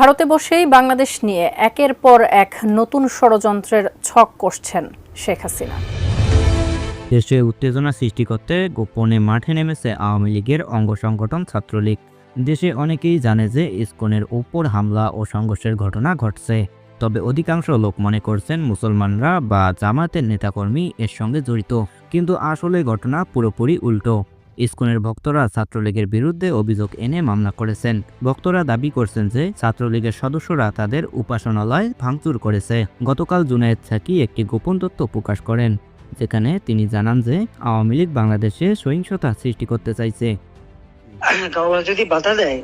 ভারতে বসেই বাংলাদেশ নিয়ে একের পর এক নতুন ষড়যন্ত্রের ছক কষছেন শেখ হাসিনা। দেশে উত্তেজনা সৃষ্টি করতে গোপনে মাঠে নেমেছে আওয়ামী লীগের অঙ্গ সংগঠন ছাত্রলীগ। দেশে অনেকেই জানে যে ইসকনের উপর হামলা ও সংঘর্ষের ঘটনা ঘটছে। তবে অধিকাংশ লোক মনে করছেন মুসলমানরা বা জামাতের নেতাকর্মী এর সঙ্গে জড়িত। কিন্তু আসলে ঘটনা পুরোপুরি উল্টো। ইসকনের ভক্তরা ছাত্রলীগের বিরুদ্ধে অভিযোগ এনে মামলা করেছেন। ভক্তরা দাবি করছেন যে ছাত্রলীগের সদস্যরা তাদের উপাসনালয় ভাঙচুর করেছে। গতকাল জুনায়েদ সাকি একটি গোপন তথ্য প্রকাশ করেন যেখানে তিনি জানান যে আওয়ামী লীগ বাংলাদেশে সহিংসতা সৃষ্টি করতে চাইছে। কাউরা যদি বাধা দেয়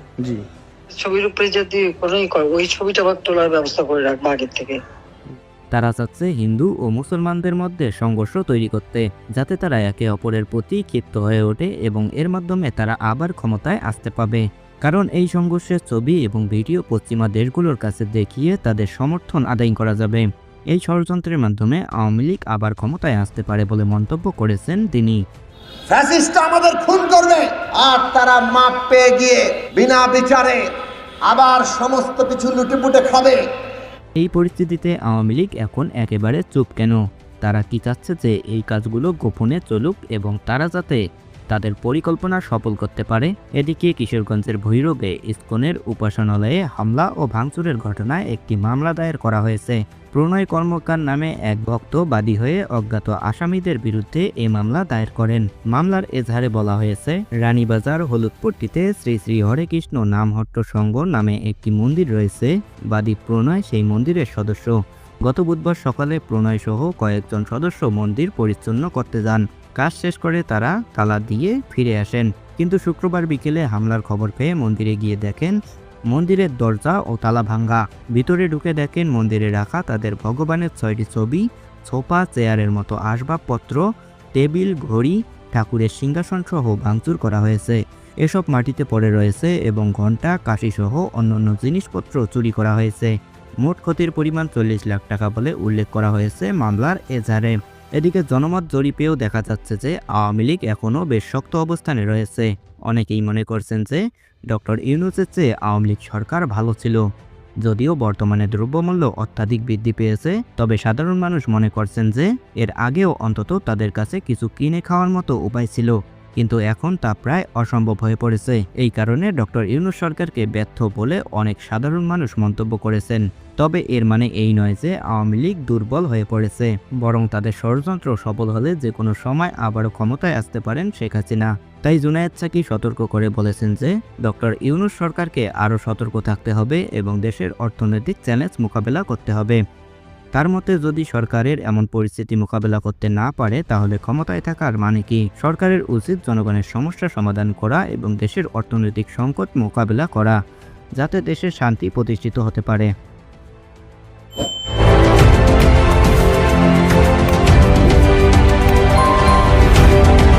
ছবির উপরে যদি কোনোই করে ওই ছবিটা আবার তোলার ব্যবস্থা করে রাখব আগের থেকে। তারা চাচ্ছে হিন্দু ও মুসলমানদের মধ্যে সংঘর্ষ তৈরি করতে, যাতে তারা একে অপরের প্রতি ক্ষিপ্ত হয়ে ওঠে এবং এর মাধ্যমে তারা আবার ক্ষমতায় আসতে পাবে। কারণ এই সংঘর্ষের ছবি এবং ভিডিও পশ্চিমা দেশগুলোর কাছে দেখিয়ে তাদের সমর্থন আদায় করা যাবে। এই ষড়যন্ত্রের মাধ্যমে আওয়ামী লীগ আবার ক্ষমতায় আসতে পারে বলে মন্তব্য করেছেন তিনি। আমাদের খুন করবে, আর তারা মাপ পেয়ে গিয়ে বিনা বিচারে আবার সমস্ত কিছু লুটেপুটে খাবে। এই পরিস্থিতিতে আওয়ামী লীগ এখন একেবারে চুপ কেন? তারা কি চাচ্ছে যে এই কাজগুলো গোপনে চলুক এবং তারা যাতে তাদের পরিকল্পনা সফল করতে পারে। এদিকে কিশোরগঞ্জের ভৈরবে ইস্কনের উপাসনালয়ে হামলা ও ভাঙচুরের ঘটনায় একটি মামলা দায়ের করা হয়েছে। প্রণয় কর্মকার নামে এক ভক্ত বাদী হয়ে অজ্ঞাত আসামিদের বিরুদ্ধে এই মামলা দায়ের করেন। মামলার এজাহারে বলা হয়েছে, রানীবাজার হলুদপট্টিতে শ্রী শ্রী হরেকৃষ্ণ নামহট্ট সংঘ নামে একটি মন্দির রয়েছে। বাদী প্রণয় সেই মন্দিরের সদস্য। গত বুধবার সকালে প্রণয় সহ কয়েকজন সদস্য মন্দির পরিচ্ছন্ন করতে যান। কাজ শেষ করে তারা তালা দিয়ে ফিরে আসেন। কিন্তু শুক্রবার বিকেলে হামলার খবর পেয়ে মন্দিরে গিয়ে দেখেন মন্দিরের দরজা ও তালা ভাঙ্গা। ভিতরে ঢুকে দেখেন মন্দিরে রাখা তাদের ভগবানের ছয়টি ছবি সোফা চেয়ারের মতো আসবাবপত্র, টেবিল, ঘড়ি, ঠাকুরের সিংহাসন সহ ভাঙচুর করা হয়েছে। এসব মাটিতে পড়ে রয়েছে এবং ঘণ্টা কাশি সহ অন্যান্য জিনিসপত্র চুরি করা হয়েছে। মোট ক্ষতির পরিমাণ চল্লিশ লাখ টাকা বলে উল্লেখ করা হয়েছে মামলার এজাহারে। এদিকে জনমত জরিপেও দেখা যাচ্ছে যে আওয়ামী লীগ এখনও বেশ শক্ত অবস্থানে রয়েছে। অনেকেই মনে করছেন যে ডক্টর ইউনুসের চেয়ে আওয়ামী লীগ সরকার ভালো ছিল। যদিও বর্তমানে দ্রব্যমূল্য অত্যাধিক বৃদ্ধি পেয়েছে, তবে সাধারণ মানুষ মনে করছেন যে এর আগেও অন্তত তাদের কাছে কিছু কিনে খাওয়ার মতো উপায় ছিল। কিন্তু এখন তা প্রায় অসম্ভব হয়ে পড়েছে। এই কারণে ডক্টর ইউনুস সরকারকে ব্যর্থ বলে অনেক সাধারণ মানুষ মন্তব্য করেছেন। তবে এর মানে এই নয় যে আওয়ামী লীগ দুর্বল হয়ে পড়েছে, বরং তাদের ষড়যন্ত্র সফল হলে যে কোনো সময় আবারও ক্ষমতায় আসতে পারেন শেখ হাসিনা। তাই জুনায়েদ সাকি সতর্ক করে বলেছেন যে ডক্টর ইউনুস সরকারকে আরও সতর্ক থাকতে হবে এবং দেশের অর্থনৈতিক চ্যালেঞ্জ মোকাবেলা করতে হবে। তার মতে যদি সরকারের এমন পরিস্থিতি মোকাবেলা করতে না পারে, তাহলে ক্ষমতায় থাকার মানে কি? সরকারের উচিত জনগণের সমস্যা সমাধান করা এবং দেশের অর্থনৈতিক সংকট মোকাবেলা করা, যাতে দেশের শান্তি প্রতিষ্ঠিত হতে পারে।